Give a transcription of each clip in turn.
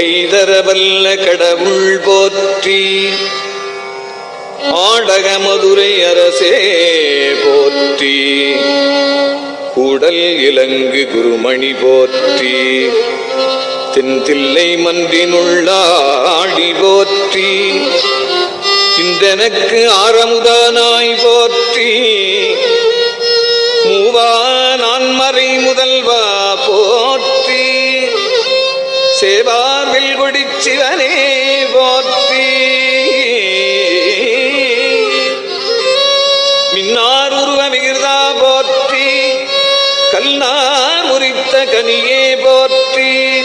கைதரவல்ல கடவுள் போற்றி ஆடக மதுரை அரசே போற்றி கூடல் இலங்கு குருமணி போற்றி தென்தில்லை மன்றினுள்ளாடி போற்றி இன்றெனக்கு ஆரமுதானாய் போற்றி மூவா நான் மறை முதல்வா போற்றி சேவாவில் குடிச்சிவனே போற்றி. மின்னார் உருவ மிகிர்தா போற்றி. கல்லார் முறித்த கனியே போற்றி.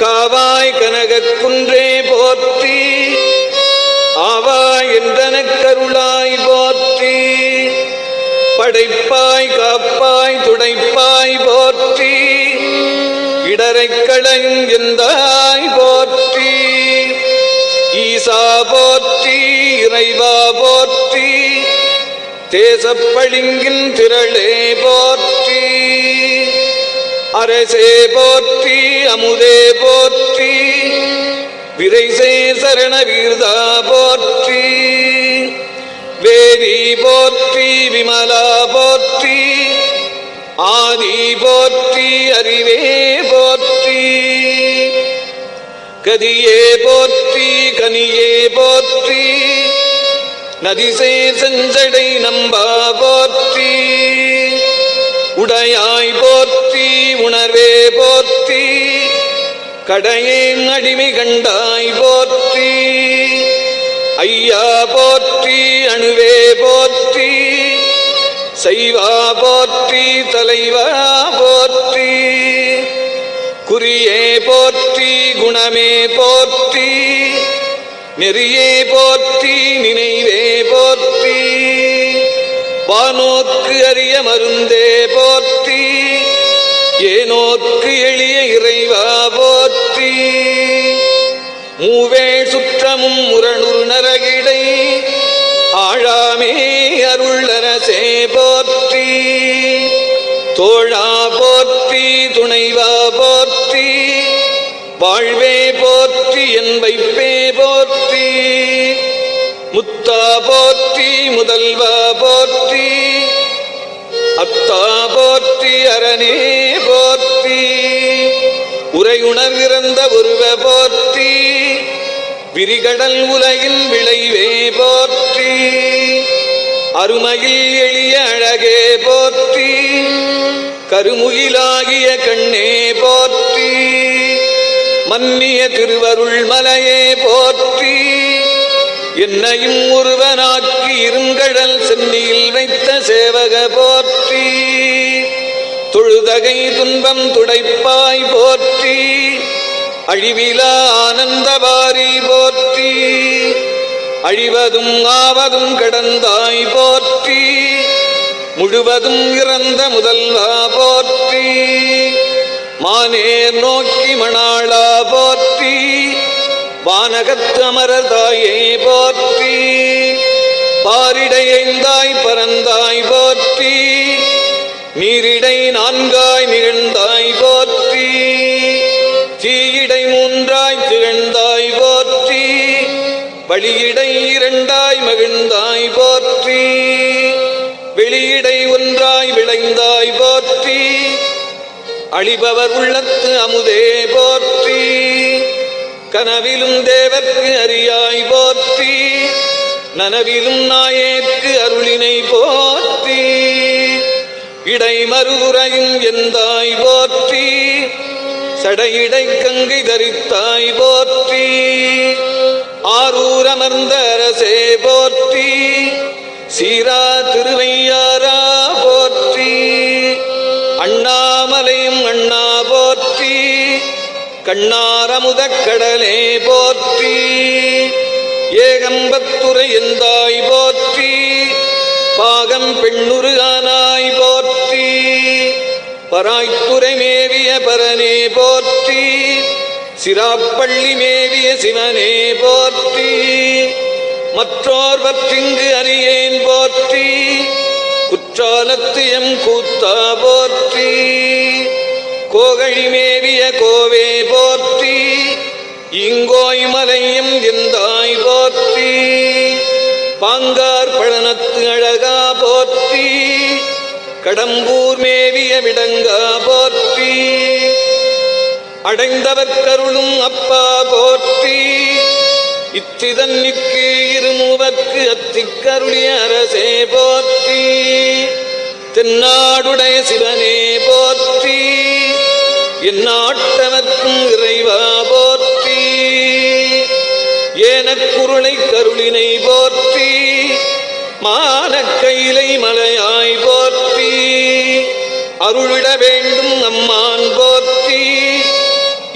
காவாய் கனக குன்றே போற்றி. ஆவாய் என்றன கருளாய் போற்றி. படைப்பாய் காப்பாய் துடைப்பாய் போற்றி. இடரை களையும் எந்தாய் போற்றி ஈசா போற்றி இறைவா போற்றி தேசப்பழிங்கின் திரளே போற்றி அரசே போற்றி அமுதே போற்றி விரைசே சரண வீர்தா போற்றி வேதி போற்றி விமலா போற்றி ஆதி போற்றி அறிவே போற்றி. கதியே போற்றி கனியே போற்றி. நதிசே செஞ்சடை நம்பா போற்றி. உடையாய் போற்றி உணர்வே போற்றி. கடையே அடிமை கண்டாய் போற்றி. ஐயா போற்றி அணுவே போற்றி. செய்வா போற்றி தலைவா போற்றி. குறியே போற்றி குணமே போற்றி. நெறியே போற்றி நினைவே போற்றி. வானோக்கு அறிய மருந்தே போற்றி. ஏனோக்கு எளிய இறைவா போற்றி. மூவே சுற்றமும் முரணுர் நரகிடை. ஆழாமே அருளரசே போற்றி தோழா போற்றி துணைவா போற்றி வாழ்வே போற்றி என் வைப்பே போற்றி. முத்தா போற்றி முதல்வா போற்றி அத்தா போற்றி அரணே போற்றி. உரையுணர்கிறந்த உருவ போற்றி விரிகடல் உலகின் விளைவே போற்றி. அருமையில் எளிய அழகே போற்றி கருமுகிலாகிய கண்ணே போற்றி மன்னிய திருவருள் மலையே போற்றி என்னையும் ஒருவனாக்கி இருங்கடல் சென்னியில் வைத்த சேவக போற்றி தொழுதகை துன்பம் துடைப்பாய் போற்றி அழிவிலா ஆனந்தவாரி போற்றி அழிவதும் ஆவதும் கடந்தாய் போற்றி முழுவதும் இறந்த முதல்வா போற்றி மானேர் நோக்கி மணாளா போற்றி வானகத்து அமரர் போற்றி பாரிடையைந்தாய் பரந்தாய் போற்றி நீரிடை நான்காய் நிகழ்ந்தாய் போற்றி தீயிடை மூன்றாய் வழியிடை இரண்டாய் மகிழ்ந்தாய் போற்றி. வெளியிடை ஒன்றாய் விளைந்தாய் போற்றி. அழிபவர் உள்ளத்து அமுதே போற்றி. கனவிலும் தேவர்க்கு அறியாய் போற்றி. நனவிலும் நாயேற்கு அருளினை போற்றி. இடை மறுவுரையும் எந்தாய் போற்றி. சடையிடை கங்கை தரித்தாய் போற்றி. ஆரூர் அமர்ந்த அரசே போற்றி. சீரா திருவையாரா போற்றி. அண்ணாமலையும் அண்ணா போற்றி. கண்ணாரமுத கடலே போற்றி. ஏகம்பத்துறை எந்தாய் போற்றி. பாகம் பெண்ணுரு ஆனாய் போற்றி. பராய்த்துறை மேவிய பரனே போற்றி. சிராப்பள்ளி மேவிய சிவனே போற்றி மற்றோர் பற்றிங்கு அறியேன் போற்றி குற்றாலத்து எம் கூத்தா போற்றி கோகழி மேவிய கோவே போற்றி இங்கோய் மலையும் எந்தாய் போற்றி பாங்கார் பழனத்து அழகா போற்றி கடம்பூர் மேவிய விடங்கா போற்றி அடைந்தவர் கருளும் அப்பா போற்றி. இத்திதன்னிக்கு இருமுவர்க்கு அத்திக்கருளிய அரசே போற்றி. தென்னாடுடைய சிவனே போற்றி. எந்நாட்டவர்க்கும் இறைவா போற்றி. ஏனக்குருளை கருளினை போற்றி. மானக்கையிலை மலையாய் போற்றி. அருளிட வேண்டும் அம்மான் போற்றி.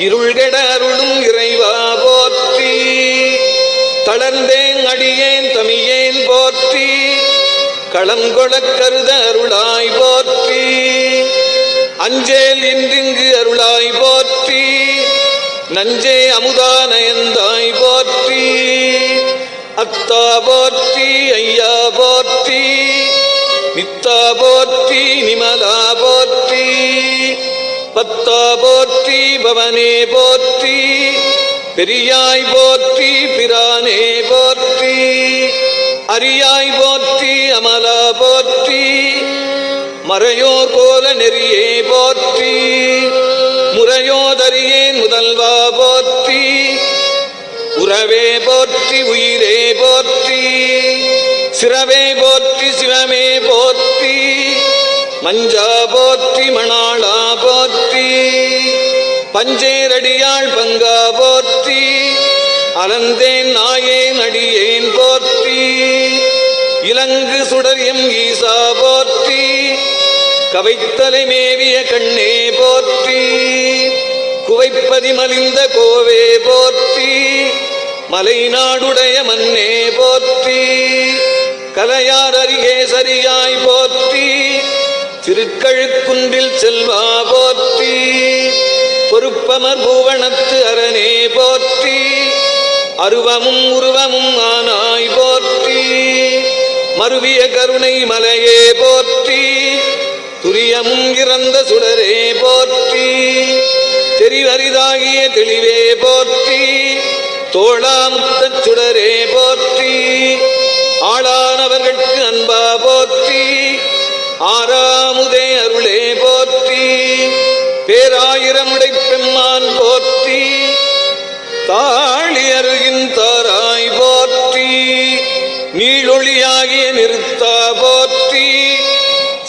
இருள்கட அருளும் இறைவா போற்றி. தளர்ந்தேன் அடியேன் தமியேன் போற்றி. களங்கொள கருத அருளாய் போற்றி. அஞ்சேல் இன்றிங்கு அருளாய் போற்றி. நஞ்சே அமுதா நயந்தாய் போற்றி. அத்தா போற்றி ஐயா போற்றி. நித்தா போற்றி நிமலா போற்றி. பத்தா போற்றி பவனே போற்றி பெரியாய் போற்றி பிரானே போற்றி அரியாய் போற்றி அமலா போற்றி மறையோர் கோல நெறியே போற்றி முறையோதறியேன் முதல்வா போற்றி உறவே போற்றி உயிரே போற்றி சிறவே போற்றி சிவமே போற்றி மஞ்சா போற்றி மணாளா போற்றி. பஞ்சேரடியாள் பங்கா போற்றி. அலந்தேன் நாயேன் அடியேன் போற்றி. இலங்கு சுடரியம் ஈசா போற்றி. கவைத்தலை மேவிய கண்ணே போற்றி. குவைப்பதி மலிந்த கோவே போற்றி. மலைநாடுடைய மன்னே போற்றி. கலையார் அருகே சரியாய் போற்றி. திருக்கழுக்குன்றில் செல்வா போற்றி. பொறுப்பமர் பூவனத்து அரணே போற்றி அருவமும் உருவமும் ஆனாய் போற்றி மருவிய கருணை மலையே போற்றி துரியமும் இறந்த சுடரே போற்றி தெரிவரிதாகிய தெளிவே போற்றி தோளாமுத்தச் சுடரே போற்றி ஆளானவர்கட்கு அன்பா போற்றி ஆறாமுதே அருளே போற்றி. பேராயிரமுடை பெம்மான் போற்றி தாழி அருகின் தாராய் போற்றி நீளொளியாகிய நிறுத்தா போற்றி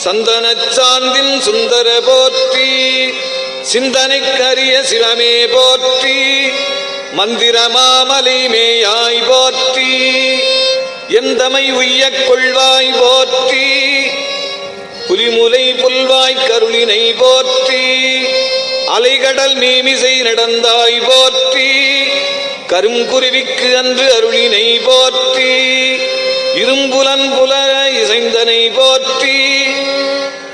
சந்தன சாந்தின் சுந்தர போற்றி சிந்தனைக்கரிய சிவமே போற்றி மந்திரமாமலை மேயாய் போற்றி எந்தமை உய்யக் கொள்வாய் போற்றி புலிமுலை புல்வாய் கருளினை போற்றி அலைகடல் மீமிசை நடந்தாய் போற்றி கருங்குருவிக்கு அன்று அருளினை போற்றி இரும்புலன் புல இசைந்தனை போற்றி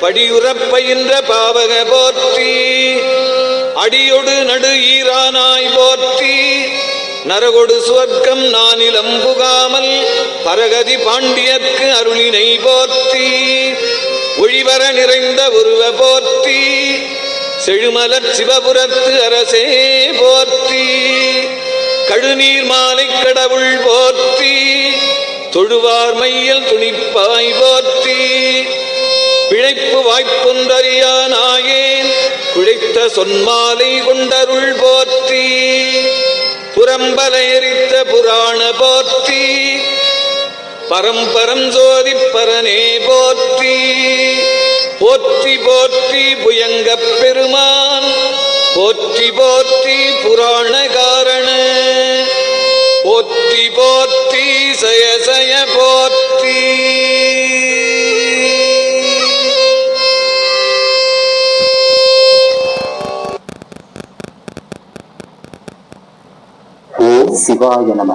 படியுறப்பயின்ற பாவக போற்றி அடியொடு நடு ஈரானாய் போற்றி நரகொடு சுவர்க்கம் நானிலம் புகாமல் பரகதி பாண்டியர்க்கு அருளினை போற்றி ஒளிவர நிறைந்த உருவ போற்றி செழுமலர் சிவபுரத்து அரசே போற்றி. கழுநீர் மாலை கடவுள் போற்றி தொழுவார் மையல் துணிப்பாய் போற்றி. பிழைப்பு வாய்ப்புன்றறியானாயேன் குழைத்த சொன்மாலை கொண்டருள் போற்றி. புறம்பல எரித்த புராண போற்றி பரம்பரம் ஜோதி பரனே போற்றி. போற்றி போற்றி புயங்கப் பெருமான். போற்றி போற்றி புராண காரண போற்றி போற்றி சய சய போற்றி. சிவாய நம.